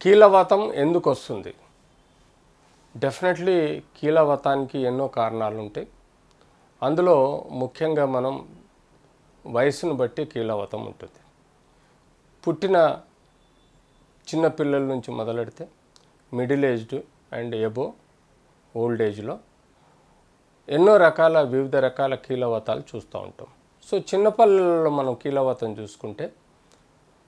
కీలవాతం ఎందుకు వస్తుంది డెఫినెట్లీ కీలవాతానికి ఎన్నో కారణాలు ఉంటాయి అందులో ముఖ్యంగా మనం వయసును బట్టి కీలవాతం ఉంటుంది. పుట్టిన చిన్న పిల్లల నుంచి మొదలెడితే middle aged and above old ఏజ్లో ఎన్నో రకాల వివిధ రకాల కీలవతాలు చూస్తూ ఉంటాం. సో చిన్నపల్లెల్లో మనం కీలవతం చూసుకుంటే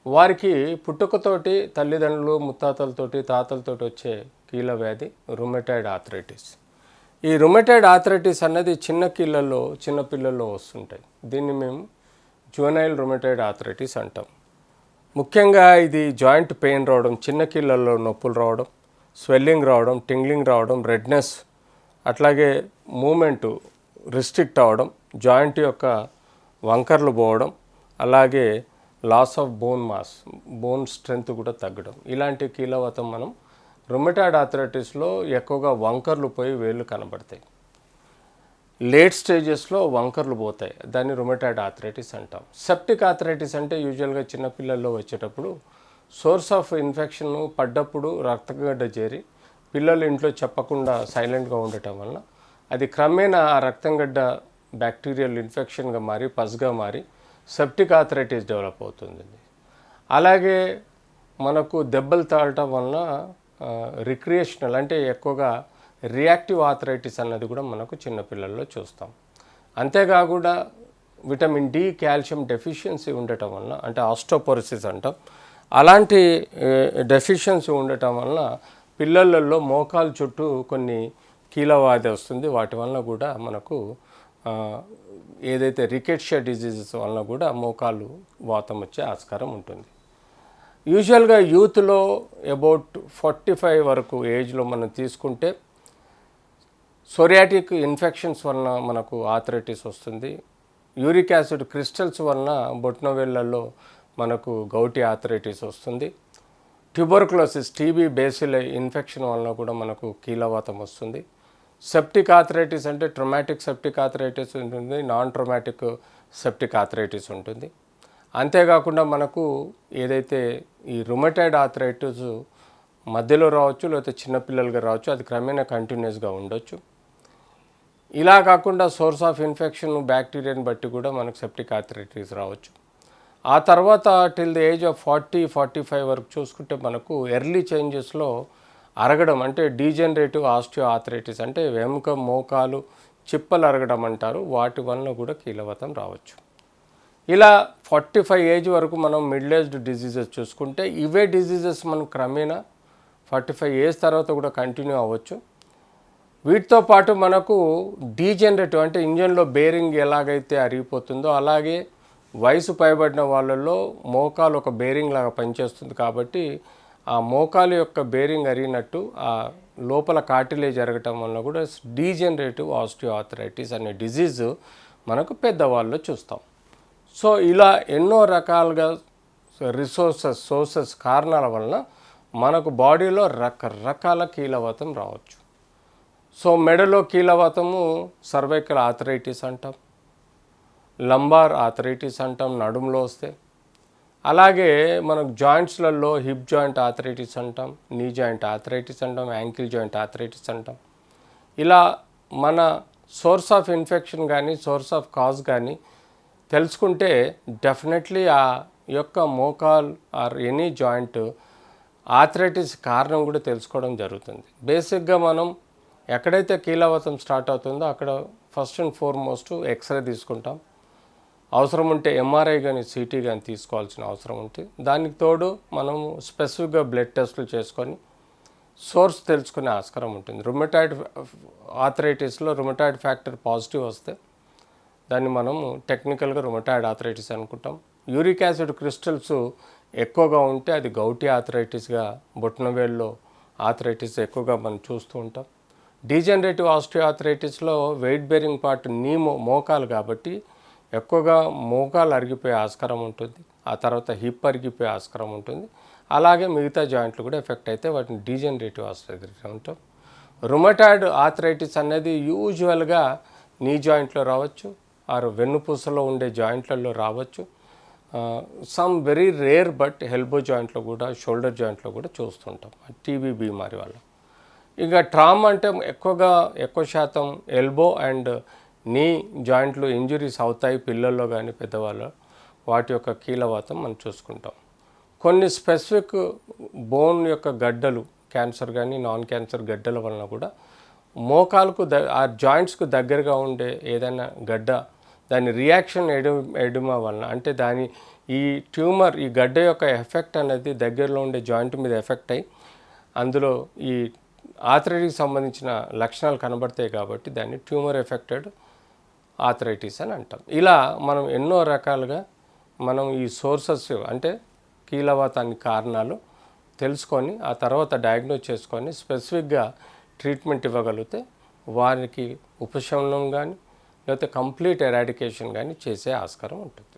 వారికి పుట్టుకతోటి తల్లిదండ్రులు ముత్తాతలతోటి తాతలతోటి వచ్చే కీళ్ళ వ్యాధి రుమెటైడ్ ఆథరైటిస్ ఈ రుమెటైడ్ ఆథరైటిస్ అనేది చిన్న కీళ్ళల్లో చిన్నపిల్లల్లో వస్తుంటాయి. దీన్ని మేము జువనైల్ రుమెటైడ్ ఆథరైటిస్ అంటాం. ముఖ్యంగా ఇది జాయింట్ పెయిన్ రావడం చిన్న కీళ్ళల్లో నొప్పులు రావడం స్వెల్లింగ్ రావడం టింగ్లింగ్ రావడం రెడ్నెస్ అట్లాగే మూమెంటు రిస్ట్రిక్ట్ అవ్వడం జాయింట్ యొక్క వంకర్లు పోవడం అలాగే loss of bone mass bone strength కూడా తగ్గడం. ఇలాంటి కీలవతం మనం రొమెటాడ్ ఆథరైటిస్లో ఎక్కువగా వంకర్లు పోయి వేళ్ళు కనబడతాయి. లేట్ స్టేజెస్లో వంకర్లు పోతాయి. దాన్ని రొమెటాడ్ ఆథరైటిస్ అంటాం. సెప్టిక్ ఆథరైటిస్ అంటే యూజువల్గా చిన్నపిల్లల్లో వచ్చేటప్పుడు సోర్స్ ఆఫ్ ఇన్ఫెక్షన్ పడ్డప్పుడు రక్తగడ్డ చేరి పిల్లలు ఇంట్లో చెప్పకుండా సైలెంట్గా ఉండటం వలన అది క్రమేణా ఆ రక్తంగడ్డ బ్యాక్టీరియల్ ఇన్ఫెక్షన్గా మారి పస్గా మారి సెప్టిక్ ఆథరైటిస్ డెవలప్ అవుతుంది. అలాగే మనకు దెబ్బలు తాగటం వలన రిక్రియేషనల్ అంటే ఎక్కువగా రియాక్టివ్ ఆథరైటిస్ అన్నది కూడా మనకు చిన్నపిల్లల్లో చూస్తాం. అంతేకాకుండా విటమిన్ డి కాల్షియం డెఫిషియన్సీ ఉండటం వలన అంటే ఆస్టోపోరిసిస్ అంటాం. అలాంటి డెఫిషియన్సీ ఉండటం వలన పిల్లలలో మోకాలు చుట్టూ కొన్ని కీలవాది వస్తుంది. వాటి వలన కూడా మనకు ఏదైతే రికెట్షియా డిజీజెస్ వలన కూడా మోకాలు వాతం వచ్చే ఆస్కారం ఉంటుంది. యూజువల్గా యూత్లో అబౌట్ ఫార్టీ ఫైవ్ వరకు ఏజ్లో మనం తీసుకుంటే సోరియాటిక్ ఇన్ఫెక్షన్స్ వలన మనకు ఆథరైటిస్ వస్తుంది. యూరిక్ యాసిడ్ క్రిస్టల్స్ వలన బొట్నవేళ్ళలో మనకు గౌటి ఆథరైటిస్ వస్తుంది. ట్యూబర్కులోసిస్ టీబీ బేసిల్ ఇన్ఫెక్షన్ వలన కూడా మనకు కీలవాతం వస్తుంది. సెప్టిక్ ఆథరైటిస్ అంటే ట్రొమాటిక్ సెప్టిక్ ఆథరైటిస్ ఉంటుంది నాన్ ట్రొమాటిక్ సెప్టిక్ ఆథరైటిస్ ఉంటుంది. అంతేకాకుండా మనకు ఏదైతే ఈ రుమటైడ్ ఆథరైటిస్ మధ్యలో రావచ్చు లేకపోతే చిన్నపిల్లలుగా రావచ్చు అది క్రమేణా కంటిన్యూస్గా ఉండొచ్చు. ఇలా కాకుండా సోర్స్ ఆఫ్ ఇన్ఫెక్షన్ బ్యాక్టీరియాని బట్టి కూడా మనకు సెప్టిక్ ఆథరైటిస్ రావచ్చు. ఆ తర్వాత till the age of forty forty five వరకు చూసుకుంటే మనకు ఎర్లీ చేంజెస్లో అరగడం అంటే డీజనరేటివ్ ఆస్టియో ఆథరైటిస్ అంటే వెముక మోకాలు చిప్పలు అరగడం అంటారు. వాటి వలన కూడా కీలవతం రావచ్చు. ఇలా ఫార్టీ ఫైవ్ ఏజ్ వరకు మనం మిడిల్ ఏజ్డ్ డిజీజెస్ చూసుకుంటే ఇవే డిజీజెస్ మనం క్రమేణా ఫార్టీ ఫైవ్ ఏజ్ తర్వాత కూడా కంటిన్యూ అవ్వచ్చు. వీటితో పాటు మనకు డీజనరేటివ్ అంటే ఇంజన్లో బేరింగ్ ఎలాగైతే అరిగిపోతుందో అలాగే వయసు పైబడిన వాళ్ళల్లో మోకాలు ఒక బేరింగ్ లాగా పనిచేస్తుంది కాబట్టి ఆ మోకాలు యొక్క బేరింగ్ అరిగినట్టు ఆ లోపల కాటిలే జరగటం వల్ల కూడా డీజనరేటివ్ ఆస్టియోఆథరైటిస్ అనే డిజీజ్ మనకు పెద్దవాళ్ళు చూస్తాం. సో ఇలా ఎన్నో రకాలుగా రిసోర్సెస్ సోర్సెస్ కారణాల వలన మనకు బాడీలో రకరకాల కీలవతం రావచ్చు. సో మెడలో కీలవాతము సర్వైకల్ ఆథరైటిస్ అంటాం. లంబార్ ఆథరైటిస్ అంటాం నడుములో వస్తే. అలాగే మనకు జాయింట్స్లలో హిప్ జాయింట్ ఆథరైటిస్ అంటాం నీ జాయింట్ ఆథరైటిస్ అంటాం యాంకిల్ జాయింట్ ఆథరైటిస్ అంటాం. ఇలా మన సోర్స్ ఆఫ్ ఇన్ఫెక్షన్ కానీ సోర్స్ ఆఫ్ కాజ్ కానీ తెలుసుకుంటే డెఫినెట్లీ ఆ యొక్క మోకాల్ ఆర్ ఎనీ జాయింట్ ఆథరైటిస్ కారణం కూడా తెలుసుకోవడం జరుగుతుంది. బేసిక్గా మనం ఎక్కడైతే కీలవతం స్టార్ట్ అవుతుందో అక్కడ ఫస్ట్ అండ్ ఫార్మోస్ట్ ఎక్స్రే తీసుకుంటాం. అవసరం ఉంటే ఎంఆర్ఐ కానీ సిటీ కానీ తీసుకోవాల్సిన అవసరం ఉంటే దానికి తోడు మనం స్పెసిఫిక్గా బ్లడ్ టెస్టులు చేసుకొని సోర్స్ తెలుసుకునే ఆస్కారం ఉంటుంది. రుమటాయిడ్ ఆథరైటిస్లో రుమటాయిడ్ ఫ్యాక్టర్ పాజిటివ్ వస్తే దాన్ని మనం టెక్నికల్గా రుమటాయిడ్ ఆథరైటిస్ అనుకుంటాం. యూరిక్ యాసిడ్ క్రిస్టల్స్ ఎక్కువగా ఉంటే అది గౌటి ఆథరైటిస్గా బొట్నవేల్లో ఆథరైటిస్ ఎక్కువగా మనం చూస్తూ ఉంటాం. డీజనరేటివ్ ఆస్టియోఆథరైటిస్లో వెయిట్ బేరింగ్ పార్ట్ నీ మోకాలు కాబట్టి ఎక్కువగా మోకాలు అరిగిపోయే ఆస్కారం ఉంటుంది. ఆ తర్వాత హిప్ అరిగిపోయే ఆస్కారం ఉంటుంది. అలాగే మిగతా జాయింట్లు కూడా ఎఫెక్ట్ అయితే వాటిని డీజనరేటివ్ ఆస్ట్రైటిస్ అంటాం రుమటాయిడ్ ఆథరైటిస్ అనేది యూజువల్గా నీ జాయింట్లో రావచ్చు. ఆర్ వెన్నుపూసలో ఉండే జాయింట్లలో రావచ్చు. Some very rare but elbow జాయింట్లో కూడా షోల్డర్ జాయింట్లో కూడా చూస్తుంటాం. టీబీ బీమారి వల్ల. ఇక ట్రామ్ అంటే ఎక్కువగా ఎక్కువ శాతం ఎల్బో అండ్ నీ జాయింట్లు ఇంజురీస్ అవుతాయి పిల్లల్లో కానీ పెద్దవాళ్ళు వాటి యొక్క కీలవాతం మనం చూసుకుంటాం. కొన్ని స్పెసిఫిక్ బోన్ యొక్క గడ్డలు క్యాన్సర్ కానీ నాన్ క్యాన్సర్ గడ్డల వలన కూడా మోకాలకు ద ఆ జాయింట్స్కు దగ్గరగా ఉండే ఏదైనా గడ్డ దాని రియాక్షన్ ఎడు ఎడుమా వలన అంటే దాని ఈ ట్యూమర్ ఈ గడ్డ యొక్క ఎఫెక్ట్ అనేది దగ్గరలో ఉండే జాయింట్ మీద ఎఫెక్ట్ అయ్యి అందులో ఈ ఆథరైటిస్ సంబంధించిన లక్షణాలు కనబడతాయి కాబట్టి దాన్ని ట్యూమర్ ఎఫెక్టెడ్ ఆథరైటిస్ అని అంటాం. ఇలా మనం ఎన్నో రకాలుగా మనం ఈ సోర్సెస్ అంటే కీలవాతాన్ని కారణాలు తెలుసుకొని ఆ తర్వాత డయాగ్నోజ్ చేసుకొని స్పెసిఫిక్గా ట్రీట్మెంట్ ఇవ్వగలిగితే వారికి ఉపశమనం కానీ లేకపోతే కంప్లీట్ ఎరాడికేషన్ కానీ చేసే ఆస్కారం ఉంటుంది.